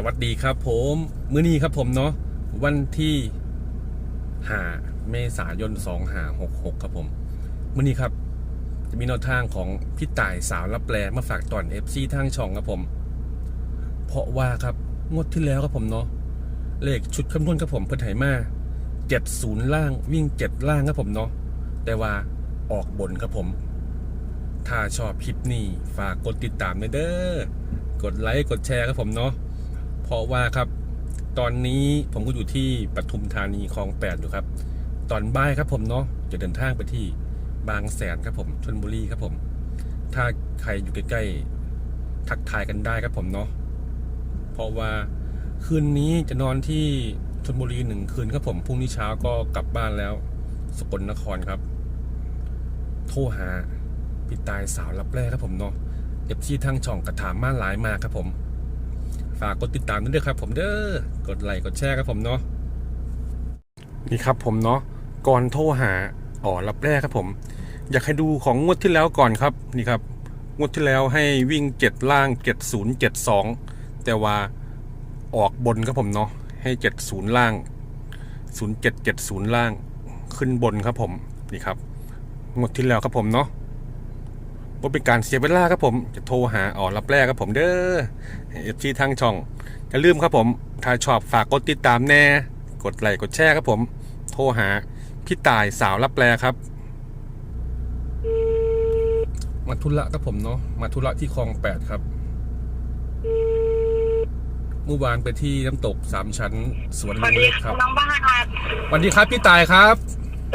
สวัสดีครับผมมื้อนี้ครับผมเนาะวันที่หาเมษายน2หา66ครับผมมื้อนี้ครับ จะมีแนวทางของพี่ต่ายสาวรับแปลมาฝากตอน FC ทางช่องครับผม เพราะว่าครับงวดที่แล้วครับผมเนาะเลขชุดคำนวณครับผมเพิ่นไหมา70ล่างวิ่ง7ล่างครับผมเนาะแต่ว่าออกบนครับผม ถ้าชอบคลิปนี้ฝากกดติดตามเด้อกดไลค์กดแชร์ครับผมเนาะ เพราะว่าครับ ตอนนี้ผมก็อยู่ที่ปทุมธานีคลองแปดอยู่ครับ ตอนบ่ายครับผมเนาะจะเดินทางไปที่บางแสนครับผมชลบุรีครับผม ถ้าใครอยู่ใกล้ๆทักทายกันได้ครับผมเนาะเพราะว่าคืนนี้จะนอนที่ชลบุรีหนึ่งคืนครับผมพรุ่งนี้เช้าก็กลับบ้านแล้ว สกลนครครับ โทรหาพี่ตายสาวรับแรกครับผมเนาะเอฟซีทางช่องกระถามมาหลายมากครับผม ฝากกดติดตามด้วยครับ ผมเด้อกดไลค์กดแชร์ครับผมเนาะนี่ครับผมเนาะก่อนโทรหาอ๋อรับแรกครับผม อยากให้ดูของงวดที่แล้วก่อนครับนี่ครับงวดที่แล้วให้วิ่งเจ็ดล่างเจ็ดศูนย์เจ็ดสองแต่ว่าออกบนครับผมเนาะให้เจ็ดศูนย์ล่างศูนย์เจ็ดเจ็ดศูนย์ล่างขึ้นบนครับผมนี่ครับงวดที่แล้วครับผมเนาะ ว่าเป็นการเสียเวลาครับผมจะโทรหาอ๋อรับแรกครับผมเด้อเอฟซีทางช่องอย่าลืมครับผม ถ้าชอบฝากกดติดตามแน่ กดไลค์กดแชร์ครับผม โทรหาพี่ตายสาวรับแปลครับ มาทุระครับผมเนาะมาทุระที่คลองแปดครับเมื่อวานไปที่น้ำตกสามชั้นสวนสลุวัสงดีเล็กครับน้องบ้านค่ะสวัสดีครับพี่ตายครับ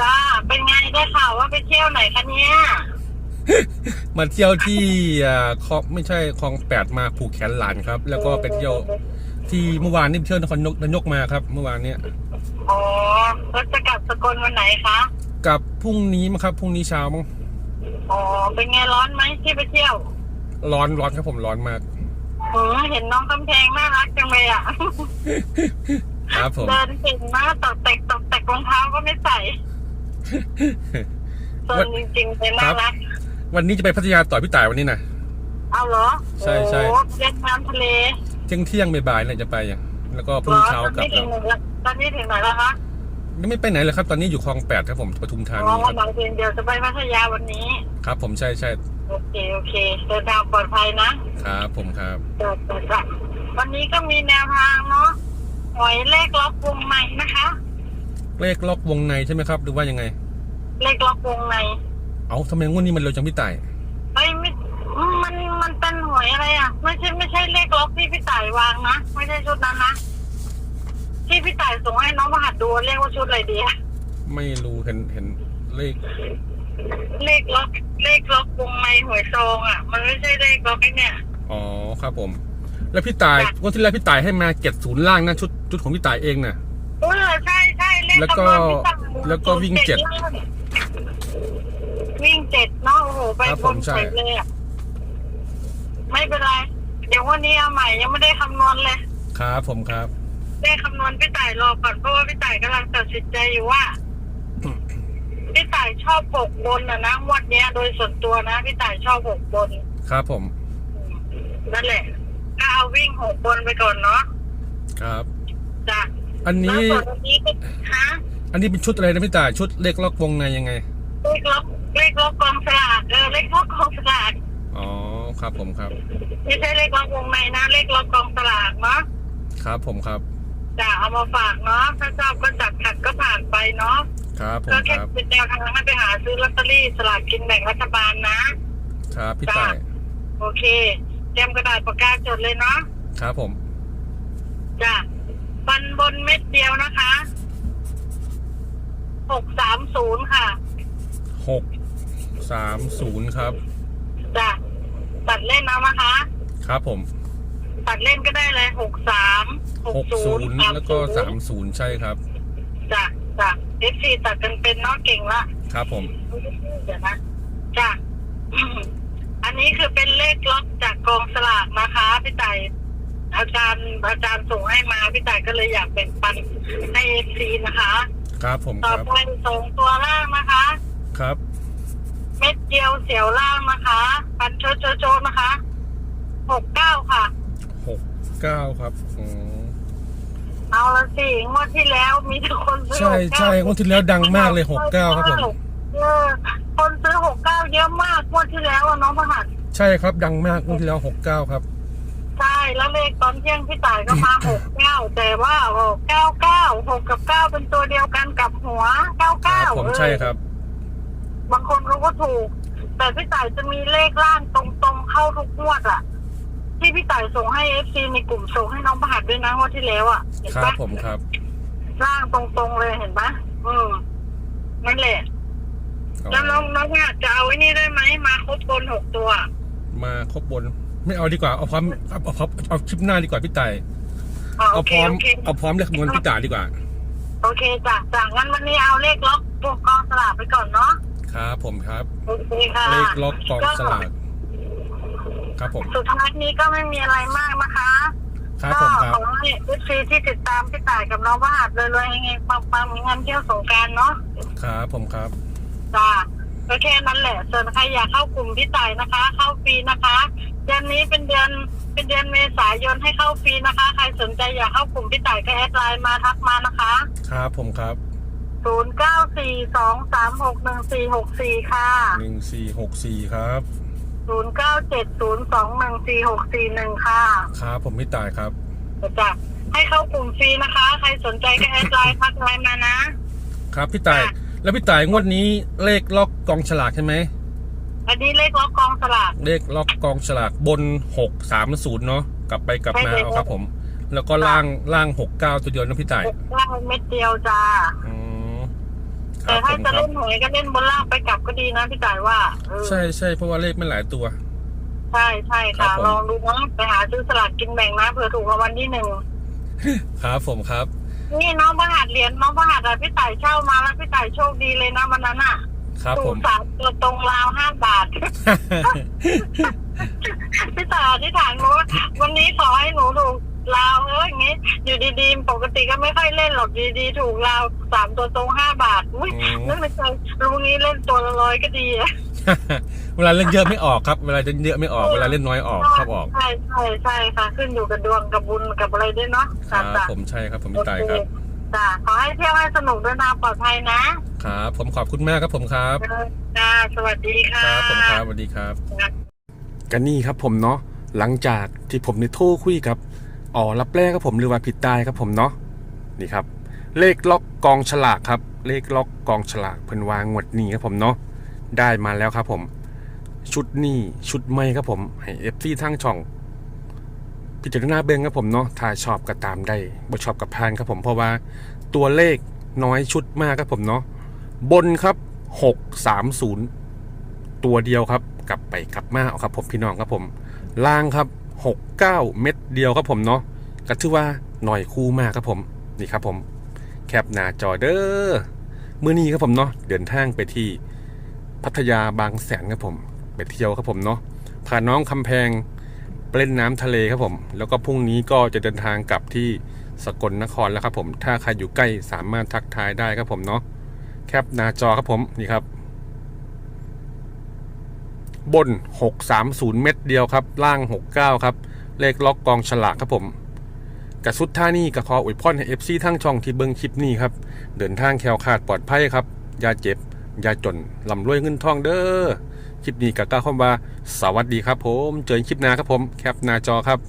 จ้าเป็นไงได้ข่าวว่าไปเที่ยวไหนคะเนี่ย มาเที่ยวที่อ่าคลองไม่ใช่คลองแปดมาผูกแขนหลานครับ แล้วก็ไปเที่ยวที่เมื่อวานนี่ไปเที่ยวนครนายกนายกมาครับ เมื่อวานเนี้ยอ๋อแล้วจะกลับสกลวันไหนคะกับพรุ่งนี้มั้งครับพรุ่งนี้เช้ามั้งอ๋อเป็นไงร้อนไหมที่ไปเที่ยว ร้อนร้อนครับผมร้อนมากเออเห็นน้องกำแพงน่ารักจังเลยอะครับผมเดินเก่งมากตกแต่กตกแต่กรองเท้าก็ไม่ใส่ส่วนจริงๆเป็นน่ารัก วันนี้จะไปพัทยาต่อพี่ต่ายวันนี้นะ เอาเหรอใช่ใช่ โอ้เล่นน้ำทะเลเที่ยงเที่ยงบ่ายๆเนี่ยจะไปอะแล้วก็พเหรุ่รงอนี้เช้าตอนกลับนี้ถึแล้วงไหนละตอนนี้ถึงไหนแล้วคะยังไม่ไปไหนเลยครับ ตอนนี้อยู่คลองแปดครับผมปทุมธาอ๋นีอครับหมายถึงเดี๋ยวจะไปพัทยาวันนี้ ครับ ผมใช่ใช่โอเคโอเคเดินทางปลอดภัยนะครับผมครับเปิดเปิดละวันนี้ก็มีแนวทางเนาะหวยเลขล็อกวงในนะคะ เลขล็อกวงในใช่ไหมครับหรือว่ายังไง เลขล็อกวงใน เอาทำไมงวดนี้มันเร็วจังพี่ต่ายเอ้ยไม่มันมันเป็นหวยอะไรอะ ไม่ใช่ไม่ใช่เลขล็อกที่พี่ต่ายวางนะไม่ใช่ชุดนั้นนะที่พี่ต่ายส่งให้น้องมหัดดูเรียกว่าชุดอะไรดีอะไม่รู้เห็นเห็นเลขเลขล็อกเลขล็อกวงในหวยซองอะ มันไม่ใช่เลขล็อกไอ้เนี่ยอ๋อครับผม แล้วพี่ตายจ้ะวันที่แล้วพี่ตายให้มาเจ็ดศูนย์ล่างนะชุดชุดของพี่ตายเองน่ะเออใช่ใช่เลขแล้วก็คำนวณพี่ต่ายแล้วก็วิ่งเจ็ดวิ่ง เจ็ดเนาะโอ้โหไปครับบผมนใช่เจ็ดเลยอะไม่เป็นไร เดี๋ยววันนี้เอาใหม่ยังไม่ได้คำนวณเลย ครับผมครับ ได้คำนวณพี่ต่ายรอก่อนเพราะว่าพี่ต่ายกำลังตัดสินใจอยู่ว่า พี่ต่ายชอบหกบนนะนะงวดเนี้ย โดยส่วนตัวนะพี่ต่ายชอบหกบนครับผมนั่นแหละก็เอาวิ่งหกบนไปก่อนเนาะครับ จ้ะอันแล้วนี้ส่วนอันนี้ก็ฮะอันนี้เป็นชุดอะไรนะพี่ตายชุดเลขล็อกวงในยังไง เลขล็อกเลขล็อกกองสลากเออเลขล็อกกองสลากอ๋อครับผมครับ ไม่ใช่เลขล็อกวงในนะเลขล็อกกองสลากเนาะครับผมครับจะเอามาฝากเนาะถ้าชอบก็จัดขัดก็ผ่านไปเนาะครับผมก็คแค่รับเป็นแนวทางให้ไปหาซื้อลอตเตอรี่สลากกินแบ่งรัฐบาลนะครับพี่ตายโอเคเตรียมกระดาษปากกาจดเลยเนาะครับผมจ้ะบันบนเม็ดเดียวนะคะหกสามศูนย์ค่ะ หกสามศูนย์ครับ จ้ะตัดเล่นเอานะคะ ครับผมตัดเล่นก็ได้เลยหกสามหกหกศูศูนนย์ย์แล้วก็สามศูนย์ใช่ครับ จ้ะจ้ะเอฟซีตัดกันเป็นเนาะเก่งละครับผม เดี๋ยวนะจ้ะอันนี้คือเป็นเลขล็อกจากกองสลากนะคะพี่ต่ายอาจารย์อาจารย์ส่งให้มาพี่ต่ายก็เลยอยากแบ่งปันให้เอฟซีนะคะ ครับผมต่คอรับ ไปส่งตัวล่างนะคะ ครับเม็ดเดียวเสียวล่างนะคะปันโชโชโชนะคะหกเก้าค่ะ หกเก้าครับอืมเอาละสิงวดที่แล้วมีแต่คนซื้อใช่69ใช่งวดที่แล้วดังมากเลยหกเก้าครับผมเออคนซื้อหกเก้าเยอะมากงวดที่แล้วอะน้องประหัดใช่ครับดังมากงวดที่แล้วหกเก้าครับ ใช่แล้วเลขตอนเที่ยงพี่ต่ายก็มาหกเก้าแต่ว่าเก้าเก้าหกกับเก้าเป็นตัวเดียวกันกับหัวเก้าคเก้ารับผมใช่ครับ บางคนเขาก็ถูก แต่พี่ต่ายจะมีเลขล่างตรงๆเข้าทุกงวดอะที่พี่ต่ายส่งให้เอฟซีในกลุ่มส่งให้น้องประหัดด้วยนะงวดที่แล้วอะเห็นครับปะผมครับ ล่างตรงๆเลยเห็นปะอืมนั่นแหละอ๋อแล้วน้องน้องประหัดจะเอาไอ้นี่ได้ไหมมาครบบนหกตัว มาครบบน ไม่เอาดีกว่าเอาพร้อมเอาเอาเอาเอาคลิปหน้าดีกว่าพี่ต่ายอ๋อโอเอาเคพร้อมโอเค เอาพร้อมเลขคำนวณพี่ต่ายดีกว่า โอเคจ้ะจ้ะงั้นวันนี้เอาเลขล็อกพวกกองสลากไปก่อนเนาะ ครับผมครับโอเคค่ะเลขล็อกกองสลากครับผม สุดท้ายนี้ก็ไม่มีอะไรมากนะคะครับก็ผมครับขอให้เอฟซีที่ติดตามพี่ต่ายกับน้องวาดรวยๆเฮงๆปังๆมีเงินเที่ยวสงกรารเนาะครับผมครับจ้าก็แค่นั้นแหละส่วนใครอยากเข้ากลุ่มพี่ต่ายนะคะ เข้าฟรีนะคะ เดือนนี้เป็นเดือนเป็นเดือนเมษายนให้เข้าฟรีนะคะ ใครสนใจอยากเข้ากลุ่มพี่ต่ายก็แอดไลน์มาทักมานะคะ ครับผมครับ ศูนย์เก้าสี่สองสามหกหนึ่งสี่หกสี่ค่ะหนึ่งสี่หกสี่ครับศูนย์เก้าเจ็ดศูนย์สองหนึ่งสี่หกสี่หนึ่งค่ะครับผมพี่ต่ายครับเดี๋ยวจะให้เข้ากลุ่มฟรีนะคะ ใครสนใจก็แอดไลน์ทักไลน์มานะ ครับพี่ต่ายค่ะแล้วพี่ต่ายงวดนี้เลขล็อกกองฉลากใช่ไหมอันนี้เลขล็อกกองสลากเลขล็อกกองฉลากบนหกสามศูนย์เนาะกลับไปกลับมาใช่เลยเอาครับผม แล้วก็ล่างล่างหกเก้าตัวเดียวนะพี่ต่ายหกล่างเม็ดเดียวจ้าอืม คแต่รับผถ้ามจะครับ เล่นหวยก็เล่นบนล่างไปกลับก็ดีนะพี่จ่ายว่าเออใช่ใช่เพราะว่าเลขไม่หลายตัว ใช่ใช่ครัค่ะ บผม ลองดูนะไปหาซื้อสลากกินแบ่งนะเผื่อถูกรางวัลที่หนึ่งครับผมครับนี่น้องประหัดเหรียญน้องประหัดอะพี่ต่ายเช่ามาแล้วพี่ต่ายโชคดีเลยนะวันนั้นอะครับถูผกม สามตัวตรงราวห้าบาท พี่ต่ายอธิษฐานว่าวันนี้ขอให้หนูถูก ราวเอออย่างงี้ อยู่ดีๆ ปกติก็ไม่ค่อยเล่นหรอกดีๆถูกราวสามตัวตรงห้าบาทอุ้ยอืม นึกในใจรู้งี้เล่นตัวละร้อยก็ดีอะเวลาเล่นเยอะไม่ออกครับ เวลาเล่นเยอะไม่ออก เวลาเล่นน้อยออกชอบออก ใช่ใช่ใช่ค่ะ ขึ้นอยู่กับดวงกับบุญกับอะไรด้วยเนาะครับจ้ะผมใช่ครับ ผมโอพี่ต่ายเคครับจ้ะขอให้เที่ยวให้สนุกเดินทางปลอดภัยนะครับ ผมขอบคุณมากครับผมครับ เออจ้าสวัสดีค่ะ ครับผมครับสวัสดีครับ กันนี่ครับผมเนาะหลังจากที่ผมได้โทรคุยกับ อ๋อรับแรกครับผมหรือว่าผิดตายครับผมเนาะนี่ครับ เลขล็อกกองฉลากครับ เลขล็อกกองฉลากเพิ่นวางงวดนี้ครับผมเนาะได้มาแล้วครับผม ชุดนี้ชุดใหม่ครับผมให้เอฟซีทั้งช่อง พิจารณาเบิ่งครับผมเนาะถ้าชอบก็ตามได้บ่ชอบกับพานครับผมเพราะว่าตัวเลขน้อยชุดมากครับผมเนาะบนครับ 630 ตัวเดียวครับ กลับไปกลับมาเอาครับผมพี่น้องครับผมล่างครับ 69 เม็ดเดียวครับผมเนาะก็ถือว่าหน่อยคู่มากครับผมนี่ครับผมแคปหน้าจอเด้อมื้อนี้ครับผมเนาะเดินทางไปที่พัทยาบางแสนครับผมไปเที่ยวครับผมเนาะพาน้องคำแพงไปเล่นน้ำทะเลครับผม แล้วก็พรุ่งนี้ก็จะเดินทางกลับที่สกลนครแล้วครับผม ถ้าใครอยู่ใกล้สามารถทักทายได้ครับผมเนาะแคปหน้าจอครับผมนี่ครับ บน 630 เม็ดเดียวครับ ล่าง 69 ครับ เลขล็อกกองฉลากครับผมกับสุดท่านี่กับขออวยพรให้เอฟซีทั้งช่องที่เบิ้งคลิปนี้ครับ เดินทางแคล้วคลาดปลอดภัยครับอย่าเจ็บอย่าจนลำรวยเงินทองเด้อคลิปนี้กับก้าคำว่า สวัสดีครับผม เจอกันคลิปหน้าครับผม แคปหน้าจอครับ